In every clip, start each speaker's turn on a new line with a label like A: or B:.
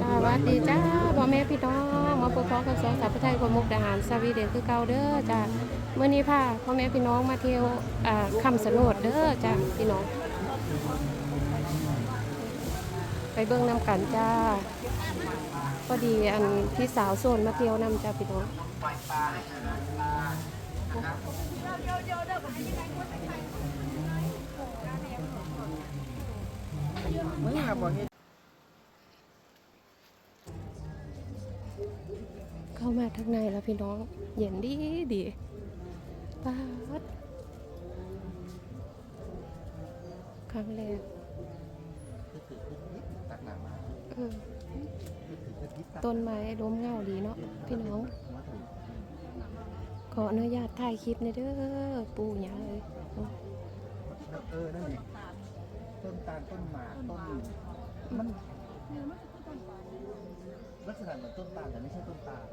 A: สวัสดีจ้าพ่อแม่พี่น้องมาพบกับสองสาวผู้ไทยคนมุกดาหารสวีเดนคือเก่าเด้อจ้าเมื่อนี้พาพ่อแม่พี่น้องมาเที่ยวอ่าคำสนุดเด้อจ้าพี่น้อง ไปเบิ่งนำกันจ้าพอดีอันพี่สาวโซนมาเที่ยวนำจ้าพี่น้อง
B: มึงอะบอกเฮ็ดา
A: มาทางในแล้วพี่น้อง เย็นดีดีป๊าดครั้งแรก
B: ตักหนามา
A: เออต้นไม้ล้มเงาดีเนาะพี่น้อง ขออนุญาตถ่ายคลิปในอยเด้อปู่หยาเลย
B: เออนั่นดิต้นตาลต้นหมากต้นมัน ลักษณะเหมือนต้นตาลแต่ไม่ใช่ต้นตาล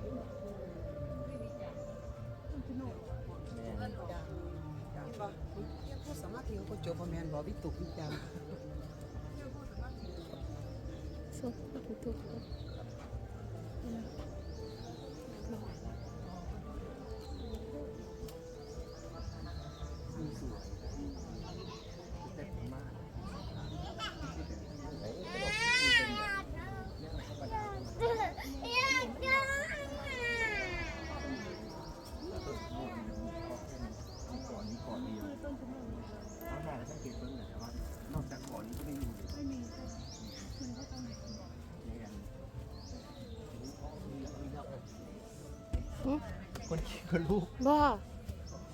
B: แม่น
C: ผู้สามารถที่เขาจบประมาณบอวิตุกวิจารณ์
A: สุดทุก
B: คนคิดคนลูก
A: บ่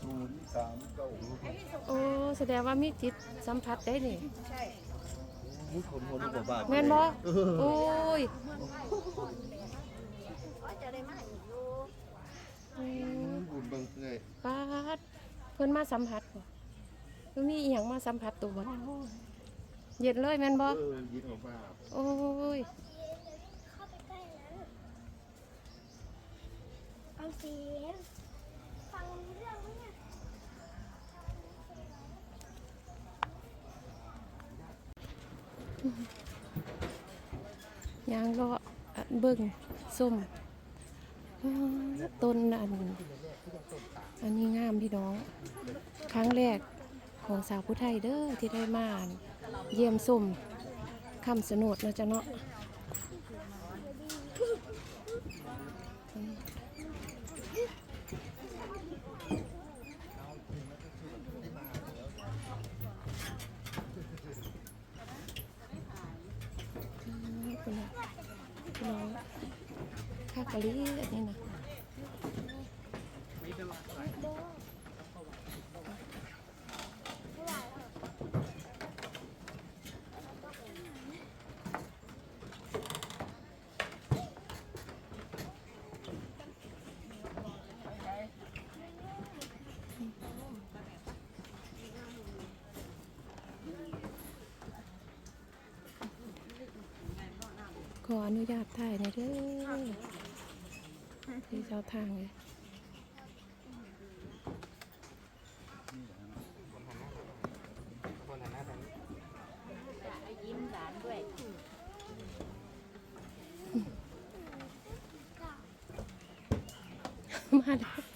B: ศูนย์สามเก้า
A: โอ้แสดงว่ามีจิตสัมผัสได้นี่
B: พูดคนคนลูกแบบบ้า
A: แม่นบ่
B: เออ
A: โอ้ยอืม
B: บุญเบิ่งเลย
A: ปาดเพิ่นมาสัมผัสบ่เพิ่นมีอีหยังมาสัมผัสตัวบ่เย็นเลยแม่นบ่
B: เออยินออกมา
A: โอ้ย
D: ฟังเสียงฟังเรื่องไหมเนี่ย
A: ยางลาะอันเบิ่งส้มต้นอันอันนี้งามพี่น้อง ครั้งแรกของสาวผู้ไทยเด้อที่ได้มาเยี่ยมส้มคำสนดนะจ๊ะเนาะพี่น้อง พี่น้องข้าวกะลีอันนี้นะข ออนุญาตถ่ายหน่อยเด้อที่เจ้าทางเลย
D: ยิ้มหลานด้วย
A: มาแล้ว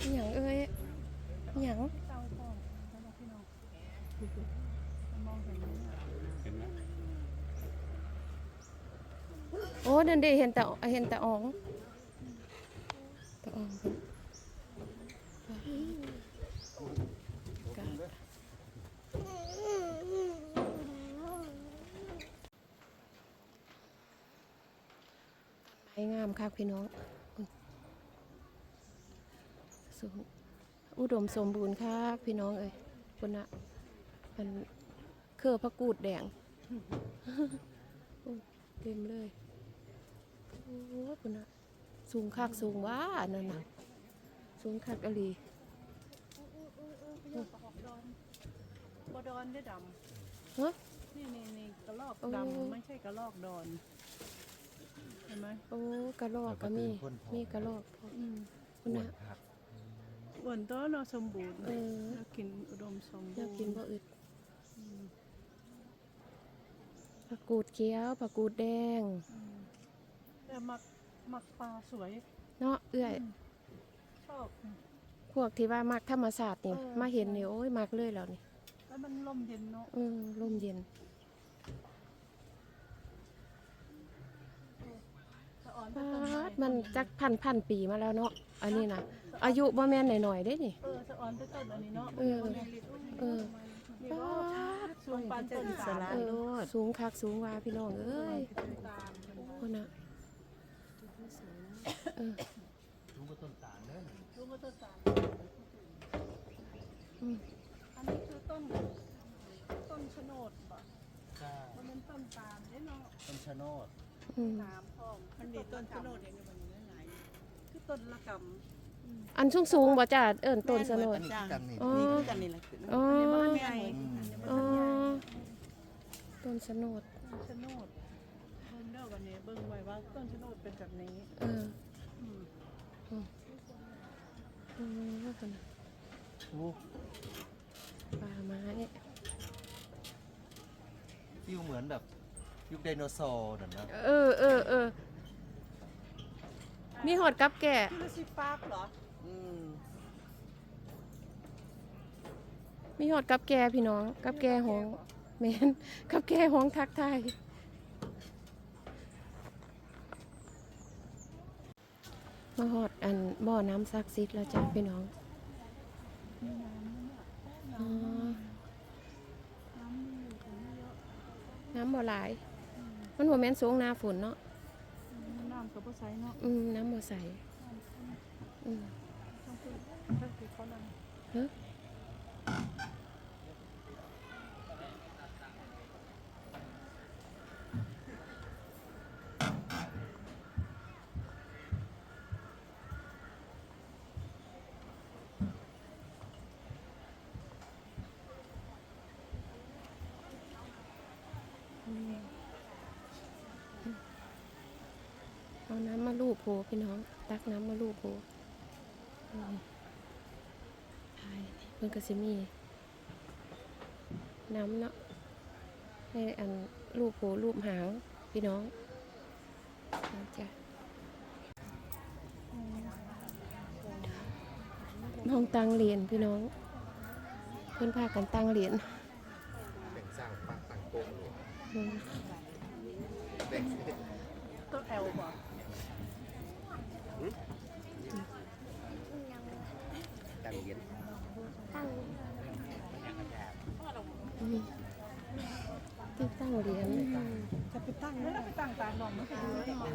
A: อหย่างเอ้ยอหย่างโอ้ นั่นเดเห็นแต่เห็นแต่อ๋องแต่อ๋องไม้งามค่ะพี่น้องอุ๊ยสมอุดมสมบูรณ์ค่ะพี่น้องเอ้ยคนน่ะมันเครือพระกูดแดงเต็มเลย โอ้คนน่ะสูงคักสูงว่าอันนั่นน่ะสูงคักอหลี
C: บ่ดอนได้ด
A: ฮะำ
C: นี่นี่นี่กระลอก
A: โอ้
C: ดำไม่ใช่กระลอกดอนเห็นไหม
A: โอ้กระรอกก็มีมีกระรอกพร้อม
C: อืม
A: คุณ
B: อ้วน
A: น่ะ
B: ครับ
C: อ้วนตัวเนาะสมบูรณ์
A: เออ
C: แล้วกินอุดมสมบูรณ์
A: อยากกินบ่อึดผักกูดเขียวผักกูดแดง
C: อื แต่มักมักปลาสวย
A: เนาะเอื้อย
C: ชอบ
A: พวกที่ว่ามักธรรมศาสตร์นี่
C: เออ
A: มาเห็นนี่โอ้ยมักเลยแล้วนี่
C: แล้วมันลมเย็นเนาะ
A: เออลมเย็น
C: สะออน
A: ป
C: ก็ต้นไา
A: ดมันจักพันพันปีมาแล้วเนาะ อันนี้นะอายุบ่แม่นหน่อยๆเด้นี่
C: เออสะออนไปต้นอันนี้เนาะ
A: เออ เออ
C: นี่
A: ปา
C: ว่า
A: ด
C: สูงปานต้นตาล
A: เออสูงคักสูงว่าพี่น้องเอ้ย
C: ตาล
A: คนน่ะเออ
B: ลุงก็ต้นตาลเด้อ
C: ลูกก็ต้นตาล
A: อืม
C: อันนี้คือต้น ต้นชะโนดป่ะ
B: จ้า
C: มันเป็นต้นตาลเนี่เนาะ
B: ต้นชะโนด
A: อืม
C: ตามพ่อมันมีต้นชะโนดอย่างนี้มันหลายคือต้นละกำ
A: อันสูงๆบ่จ้าเอิ้นต้นสน
B: อั
A: ด
B: นนี้คือกันนี่
A: อ๋อ
C: นี่คือกันนี่แหละ
A: อ๋อ
C: อันนี้มันใหญ่
B: อืม
A: อ๋อต้นสนด
C: ต้นชะโนดเบิ่งเด้อวั นนี้เบิ่งไว้ว่าต้นชะโนดเป็นแบบนี้
A: เออ
C: อืม
A: อืมคนน่ะ
B: โอ้
A: ป่าไม้
B: ฟิวเหมือนแบบยุคไดโนเสาร์นั่นนะ
A: เออเออเออมีหอดกับแก่
C: จูราสสิคปาร์คเหรอ
B: อืม
A: มีหอดกับแก่พี่น้อง กับแก่หองแมนกับแก่หองทักทาย มาหอดอันบ่อน้ำซักซิดแล้วจ้าพี่น้องอ๋อน้ำบ่หลาย มันบ่แม่นสูงหน้าฝนเนาะ
C: น้ำกับบ่ใสเนาะ
A: อืมน้ำบ่ใสอืม
C: ต้องคือถ้าคือเขานั่ง
A: เฮ้ยเอาน้ำมาลูบโผ พี่น้อง ตักน้ำมาลูบโผอืมใช่เพิ่นก็สิมี น้ำเนาะให้อันรูปหูรูปหางพี่น้องนะจ้ะห้องตั้งเหรียญพี่น้อง เพิ่นพากันตั้งเหรียญ
B: แบ่งสร้างปักต่างโป่งเลย
A: อืม
B: แบ่ง
C: ต้นแอลบ่
B: ตั้งเหรียญ
D: ตั้ง
A: อืมที่ตั้งเหรียญ
C: จะไปตั้งนั่นไปตั้งตาหนองมันก็ดูแล้วเนา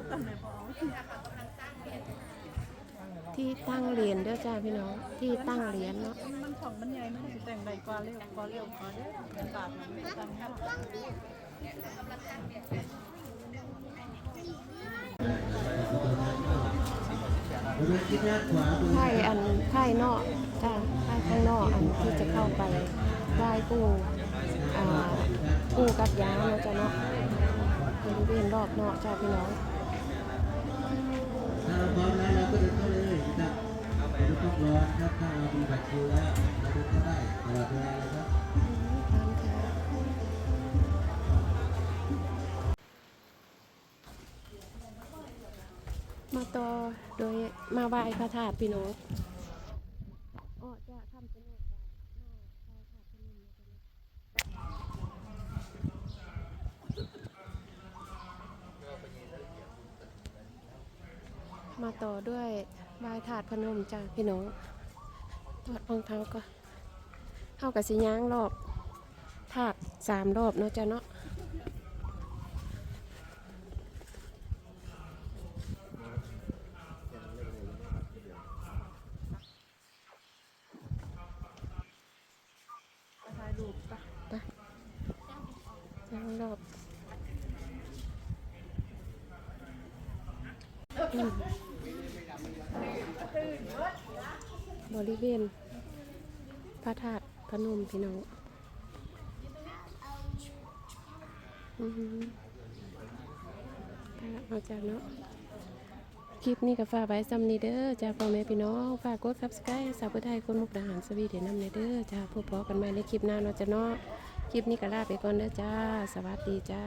C: ะ
A: ที่ตั้งเรียญเด้อจ้าพี่น้อง ที่ตั้งเรียญเนาะ
C: มันของมันใหญ่มันสิแต่งใดกว่าเร็วกว่าเร็วกว่าเด้อเป็นบาทมันตั้งเนาะ
A: ไพ่อันไพ่นอกจ้าไพ่ข้างนอกอันที่จะเข้าไปไหว้ปู่อ่าปู่กับยาเนาะจ้าเนาะบริเวณรอบนอกจ้าพี่น้อง
E: เราพร้อมแล้วเราก็เดินเข้าเลยนะครับไม่ต้องร้อนครับถ้าเรามีบัตรคิวแล้วเราเดินเข้าได้ตลอดเวลาเลยครับ
A: มาต่อโดยมาไหว้พระธาตุพี่น้อง มาต่อด้วยบายถาดพนมจ้าพี่น้องตรวจรองเท้าก็เท่ากับสีย่างรอบถาดสามรอบเนาะจ้าเนาะ嗯。 บอืมบริเวณพระธาตุพนมพี่น้องอืมเอาจากเนาะ คลิปนี้ก็ฝากไว้ซ้ำนีเด้อจ้าพ่อแม่พี่น้อง ฝากกด subscribe สาวผู้ไทยคนมุกดาหารสวีเดนนำในเด้อจ้าพบพอกันใหม่ในคลิปหน้าเนาะจ้าเนาะ คลิปนี้ก็ลาไปก่อนเด้อจ้า สวัสดีจ้า